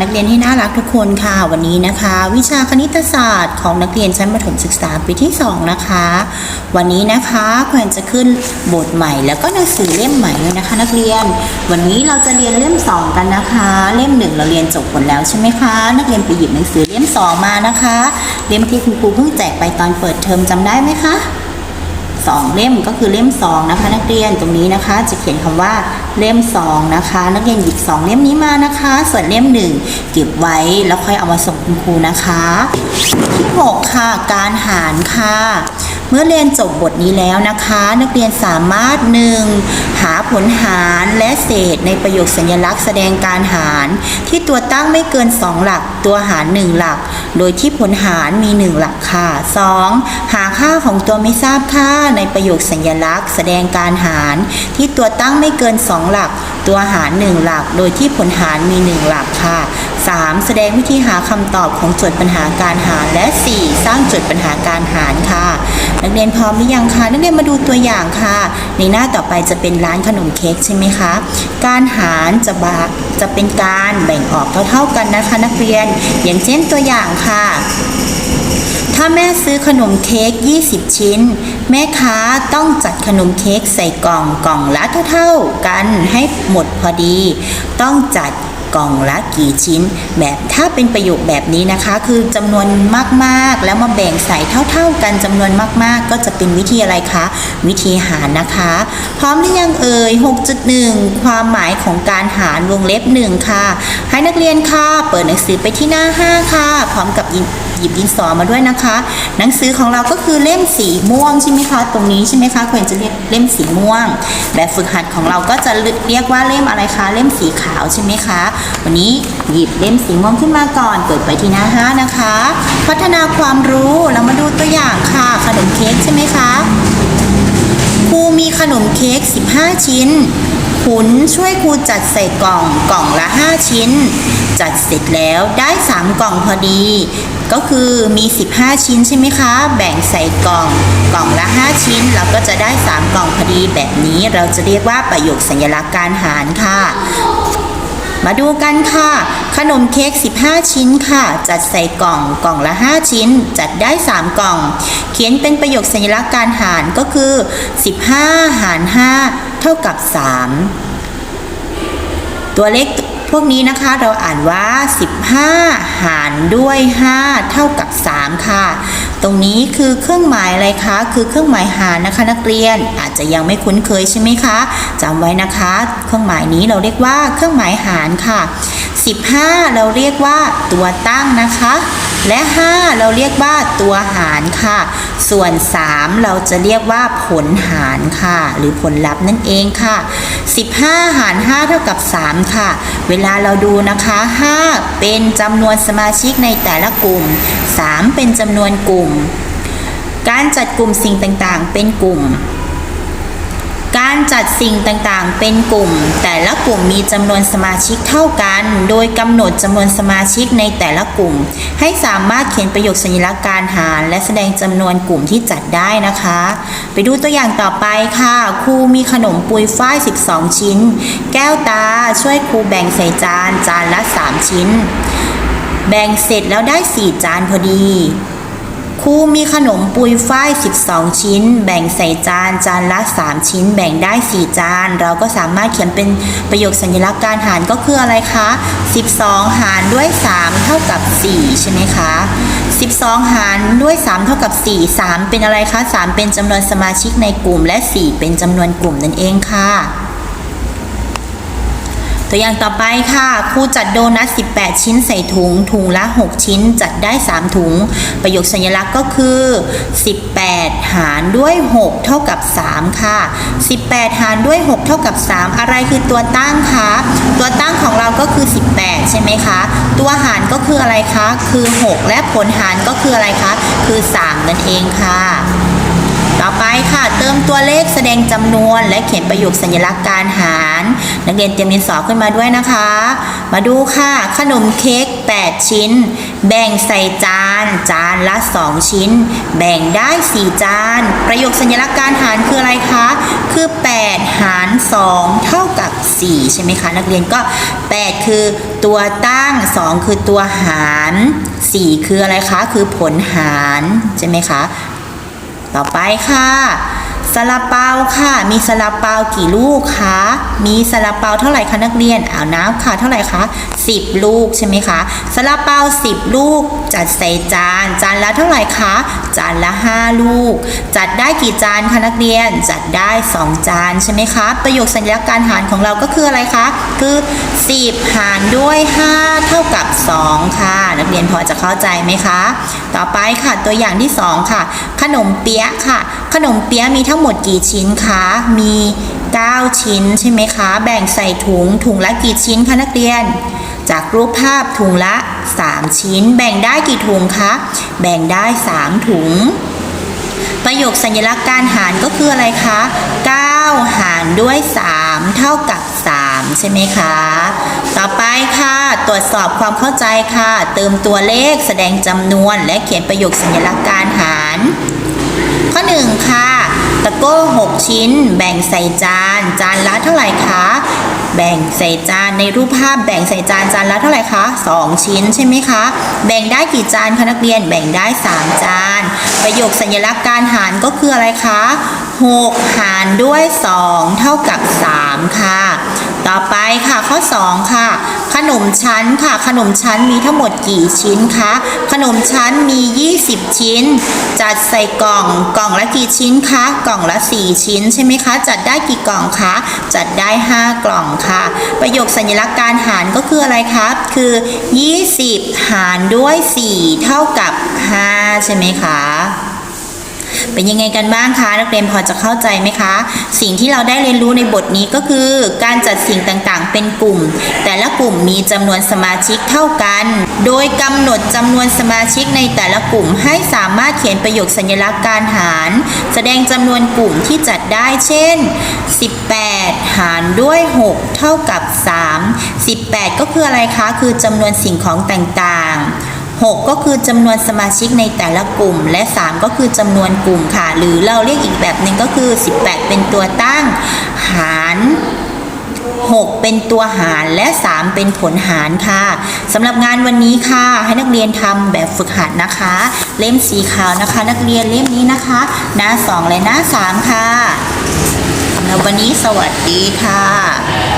นักเรียนที่น่ารักทุกคนค่ะวันนี้นะคะ วิชาคณิตศาสตร์ของนักเรียนชั้นประถมศึกษาปีที่ 2 นะคะ วันนี้นะคะแขวนจะขึ้นบทใหม่ แล้วก็หนังสือเล่มใหม่เลยนะคะ นักเรียน วันนี้เราจะเรียนเล่ม 2 กันนะคะ เล่ม 1 เราเรียนจบหมดแล้วใช่ไหมคะ นักเรียนไปหยิบหนังสือเล่ม 2 มานะคะ เล่มที่คุณครูเพิ่งแจกไปตอนเปิดเทอมจำได้ไหมคะ สองเล่มก็คือเล่มสองนะคะนักเรียนตรงนี้นะคะ จะเขียนคำว่าเล่มสองนะคะ นักเรียนหยิบสองเล่มนี้มานะคะ ส่วนเล่มหนึ่งเก็บไว้แล้วค่อยเอามาส่งคุณครูนะคะที่หกค่ะการหารค่ะ เมื่อเรียนจบบทนี้แล้วนะคะ นักเรียนสามารถหนึ่งหาผลหารและเศษในประโยคสัญลักษณ์แสดงการหาร ที่ตัวตั้งไม่เกิน 2 หลัก ตัวหาร 1 หลัก โดยที่ผลหารมี 1 หลักค่ะ 2. หาค่าของตัวไม่ทราบค่าในประโยคสัญลักษณ์ แสดงการหาร ที่ตัวตั้งไม่เกิน 2 หลัก ตัวหาร 1 หลัก โดยที่ผลหารมี 1 หลักค่ะ 3. แสดงวิธีหาคำตอบของโจทย์ปัญหาการหาร และ 4. สร้างโจทย์ปัญหาการหารค่ะ นักเรียนพร้อมหรือยังคะนักเรียนมาดูตัวอย่างค่ะ ในหน้าต่อไปจะเป็นร้านขนมเค้กใช่ไหมคะการหารจะบาจะเป็นการแบ่งออกเท่าๆกันนะคะ นักเรียนอย่างเช่นตัวอย่างค่ะถ้าแม่ซื้อขนมเค้ก 20 ชิ้น แม่ค้าต้องจัดขนมเค้กใส่กล่องกล่องละเท่าๆกันให้หมดพอดี ต้องจัด กล่องละกี่ชิ้น แบบถ้าเป็นประโยคแบบนี้นะคะ คือจำนวนมากๆ แล้วมาแบ่งใส่เท่า ๆ กันจำนวนมาก ๆ ก็จะเป็นวิธีอะไรคะ วิธีหารนะคะ พร้อมหรือยังเอ่ย 6.1 ความหมายของการหารวงเล็บ 1 ค่ะ ให้นักเรียนค่ะ เปิดหนังสือไปที่หน้า 5 ค่ะ พร้อมกับ หยิบดินสอมาด้วยนะคะ หนังสือของเราก็คือเล่มสีม่วงใช่ไหมคะ ตรงนี้ใช่ไหมคะควรจะเรียกเล่มสีม่วง แบบฝึกหัดของเราก็จะเรียกว่าเล่มอะไรคะ เล่มสีขาวใช่ไหมคะ วันนี้หยิบเล่มสีม่วงขึ้นมาก่อนเปิดไปที่หน้าห้านะคะ พัฒนาความรู้เรามาดูตัวอย่างค่ะ ขนมเค้กใช่ไหมคะครูมีขนมเค้ก 15 ชิ้น ขุนช่วยครูจัดใส่กล่องกล่องละ 5 ชิ้น จัดเสร็จแล้วได้ 3 กล่องพอดี ก็คือมี 15 ชิ้นใช่ไหมคะ แบ่งใส่กล่องกล่องละ 5 ชิ้น เราก็จะได้ 3 กล่องพอดี แบบนี้เราจะเรียกว่าประโยคสัญลักษณ์การหารค่ะ มาดูกันค่ะ ขนมเค้ก 15 ชิ้นค่ะ จัดใส่กล่องกล่องละ 5 ชิ้น จัดได้ 3 กล่อง เขียนเป็นประโยคสัญลักษณ์การหารก็คือ 15 หาร 5 เท่ากับ 3 ตัวเลขพวกนี้นะคะเราอ่านว่า 15 หารด้วย 5 เท่ากับ 3 ค่ะ ตรงนี้คือเครื่องหมายอะไรคะ คือเครื่องหมายหารนะคะนักเรียนอาจจะยังไม่คุ้นเคยใช่ไหมคะจำไว้นะคะ เครื่องหมายนี้เราเรียกว่าเครื่องหมายหารค่ะ 15 เราเรียกว่าตัวตั้งนะคะ และ 5 เราเรียกว่าตัวหารค่ะ ส่วน 3 เราจะเรียกว่าผลหารค่ะ หรือผลลัพธ์นั่นเองค่ะ 15 หาร 5 เท่ากับ 3 ค่ะ เวลาเราดูนะคะ 5 เป็นจำนวนสมาชิกในแต่ละกลุ่ม 3 เป็นจำนวนกลุ่ม การจัดกลุ่มสิ่งต่างๆ เป็นกลุ่ม การจัดสิ่งต่างๆ เป็นกลุ่ม แต่ละกลุ่มมีจำนวนสมาชิกเท่ากัน โดยกำหนดจำนวนสมาชิกในแต่ละกลุ่ม ให้สามารถเขียนประโยคสัญลักษณ์การหาร และแสดงจำนวนกลุ่มที่จัดได้นะคะ ไปดูตัวอย่างต่อไปค่ะครูมีขนมปุยฝ้าย 12 ชิ้น แก้วตาช่วยครูแบ่งใส่จานจานละ 3 ชิ้น แบ่งเสร็จแล้วได้ 4 จานพอดี ครูมีขนมปุยฝ้าย 12 ชิ้น แบ่งใส่จาน จานละ 3 ชิ้น แบ่งได้ 4 จาน เราก็สามารถเขียนเป็นประโยคสัญลักษณ์การหารก็คืออะไรคะ 12 หารด้วย 3 เท่ากับ 4 ใช่ไหมคะ 12 หารด้วย 3 เท่ากับ 4 3 เป็นอะไรคะ 3 เป็นจำนวนสมาชิกในกลุ่ม และ 4 เป็นจำนวนกลุ่มนั่นเองค่ะ ตัวอย่างต่อไปค่ะครูจัดโดนัท 18 ชิ้นใส่ถุง ถุงละ 6 ชิ้นจัดได้ 3 ถุง ประโยคสัญลักษณ์ก็คือ 18 หารด้วย 6 เท่ากับ 3 ค่ะ 18 หารด้วย 6 เท่ากับ 3 อะไรคือตัวตั้งคะตัวตั้งของเราก็คือ 18 ใช่ไหมคะ ตัวหารก็คืออะไรคะ คือ 6 และผลหารก็คืออะไรคะ คือ 3 นั่นเองค่ะ ต่อไปค่ะเติมตัวเลขแสดงจำนวน และเขียนประโยคสัญลักษณ์การหาร นักเรียนเตรียมดินสอขึ้นมาด้วยนะคะ มาดูค่ะ ขนมเค้ก8 ชิ้น แบ่งใส่จาน จานละ 2 ชิ้น แบ่งได้ 4 จาน ประโยคสัญลักษณ์การหารคืออะไรคะ คือ 8 หาร 2 เท่ากับ 4 ใช่ไหมคะ นักเรียนก็ 8 คือตัวตั้ง 2 คือตัวหาร 4 คืออะไรคะ คือผลหารใช่ไหมคะ ต่อไปค่ะ ซาลาเปาค่ะ มีซาลาเปากี่ลูกคะ มีซาลาเปาเท่าไหร่คะนักเรียนเอาน้ำค่ะ เท่าไหร่คะ10 ลูกใช่ไหมคะซาลาเปา10 ลูก จัดใส่จาน จานละเท่าไหร่คะ จานละ 5 ลูก จัดได้กี่จานคะนักเรียน จัดได้ 2 จานใช่ไหมคะ ประโยคสัญลักษณ์การหารของเราก็คืออะไรคะ คือ 10 หารด้วย 5 เท่ากับ 2 ค่ะ นักเรียนพอจะเข้าใจไหมคะ ต่อไปค่ะตัวอย่างที่ 2 ค่ะ ขนมเปี๊ยะค่ะ ขนมเปี๊ยะมีทั้งหมดกี่ชิ้นคะ มี 9 ชิ้นใช่ไหมคะ แบ่งใส่ถุง ถุงละกี่ชิ้นคะนักเรียน จากรูปภาพถุงละ 3 ชิ้น แบ่งได้กี่ถุงคะ แบ่งได้ 3 ถุง ประโยคสัญลักษณ์การหารก็คืออะไรคะ 9 หารด้วย 3 เท่ากับ 3 ใช่ไหมคะ ต่อไปค่ะ ตรวจสอบความเข้าใจค่ะ เติมตัวเลขแสดงจำนวนและเขียนประโยคสัญลักษณ์การหาร ข้อ 1 ค่ะ ตะโก้ 6 ชิ้น แบ่งใส่จาน จานละเท่าไหร่คะแบ่งใส่จานในรูปภาพแบ่งใส่จานจานละเท่าไหร่คะ2 ชิ้นใช่ไหมคะแบ่งได้กี่จานคะนักเรียนแบ่งได้ 3 จาน ประโยคสัญลักษณ์การหารก็คืออะไรคะ6 หารด้วย 2 เท่ากับ 3 ค่ะ ต่อไปค่ะข้อ 2 ค่ะ ขนมชั้นค่ะ ขนมชั้นมีทั้งหมดกี่ชิ้นคะ ขนมชั้นมี 20 ชิ้น จัดใส่กล่อง กล่องละกี่ชิ้นคะ กล่องละ 4 ชิ้นใช่ไหมคะ จัดได้กี่กล่องคะ จัดได้ 5 กล่องค่ะ ประโยคสัญลักษณ์การหารก็คืออะไรคะคือ 20 หารด้วย 4 เท่ากับ 5 ใช่ไหมคะ เป็นยังไงกันบ้างคะนักเรียนพอจะเข้าใจไหมคะ สิ่งที่เราได้เรียนรู้ในบทนี้ก็คือ การจัดสิ่งต่างๆ เป็นกลุ่ม แต่ละกลุ่มมีจำนวนสมาชิกเท่ากัน โดยกำหนดจำนวนสมาชิกในแต่ละกลุ่ม ให้สามารถเขียนประโยคสัญลักษณ์การหาร แสดงจำนวนกลุ่มที่จัดได้เช่น 18 หารด้วย 6 เท่ากับ 3 18 ก็คืออะไรคะ คือจำนวนสิ่งของต่างๆ 6 ก็คือจำนวนสมาชิกในแต่ละกลุ่ม และ 3 ก็คือจำนวนกลุ่มค่ะ หรือเราเรียกอีกแบบหนึ่งก็คือ 18 เป็นตัวตั้ง หาร 6 เป็นตัวหารและ 3 เป็นผลหารค่ะสำหรับงานวันนี้ค่ะ ให้นักเรียนทำแบบฝึกหัดนะคะ เล่มสีขาวนะคะ นักเรียนเล่มนี้นะคะ หน้า 2 และหน้า 3 ค่ะสำหรับวันนี้สวัสดีค่ะ